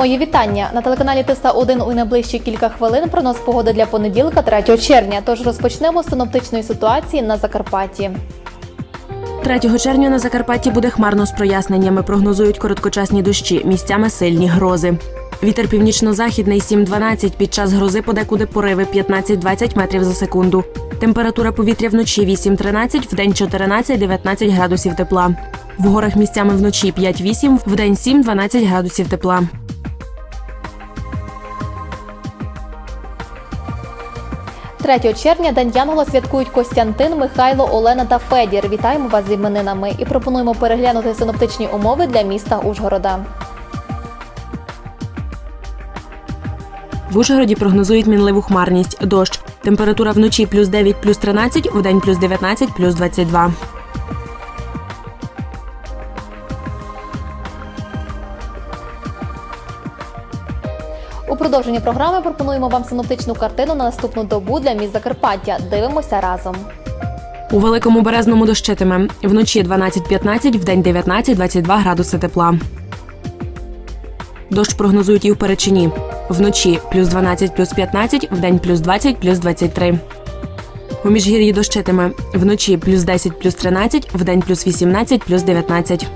Мої вітання на телеканалі Тиса 1 у найближчі кілька хвилин прогноз погоди для понеділка 3 червня. Тож розпочнемо з синоптичної ситуації на Закарпатті. 3 червня на Закарпатті буде хмарно з проясненнями. Прогнозують короткочасні дощі, місцями сильні грози. Вітер північно-західний 7-12, під час грози подекуди пориви 15-20 метрів за секунду. Температура повітря вночі 8-13, вдень 14-19 градусів тепла. В горах місцями вночі 5-8, вдень 7-12 градусів тепла. – 3 червня День Янгола святкують Костянтин, Михайло, Олена та Федір. Вітаємо вас з іменинами і пропонуємо переглянути синоптичні умови для міста Ужгорода. В Ужгороді прогнозують мінливу хмарність, дощ. Температура вночі плюс 9, плюс 13, вдень плюс 19, плюс 22. У продовженні програми пропонуємо вам синоптичну картину на наступну добу для міст Закарпаття. Дивимося разом. У великому березному дощитиме. Вночі 12-15, вдень 19-22 градуси тепла. Дощ прогнозують і в Перечині. Вночі плюс 12, плюс 15, вдень плюс 20, плюс 23. У Міжгір'ї дощитиме. Вночі плюс 10, плюс 13, вдень плюс 18, плюс 19.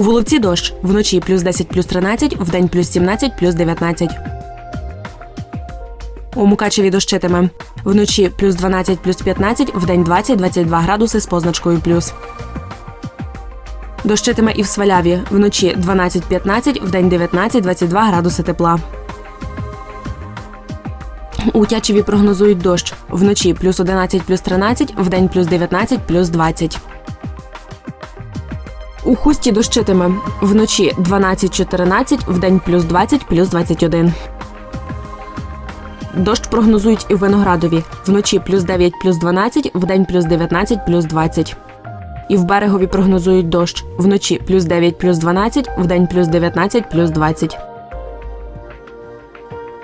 У Воловці дощ. Вночі плюс 10, плюс 13, вдень плюс 17, плюс 19. У Мукачеві дощитиме. Вночі плюс 12, плюс 15, вдень 20-22 градуси з позначкою плюс. Дощитиме і в Сваляві. Вночі 12-15, вдень 19-22 градуси тепла. У Тячеві прогнозують дощ. Вночі плюс 11, плюс 13, вдень плюс 19, плюс 20. У Хусті дощитиме. Вночі 12-14, вдень плюс 20, плюс 21. Дощ прогнозують і в Виноградові. Вночі плюс 9, плюс 12, вдень плюс 19, плюс 20. І в берегові прогнозують дощ. Вночі плюс 9, плюс 12, вдень плюс 19, плюс 20.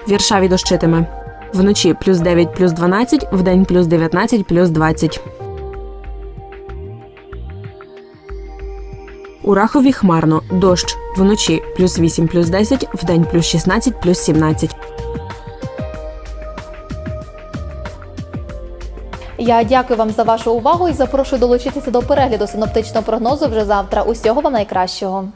В Віршаві дощитиме. Вночі плюс 9, плюс 12, вдень плюс 19, плюс 20. У Рахові хмарно. Дощ. Вночі плюс 8, плюс 10, вдень плюс 16, плюс 17. Я дякую вам за вашу увагу і запрошую долучитися до перегляду синоптичного прогнозу вже завтра. Усього вам найкращого.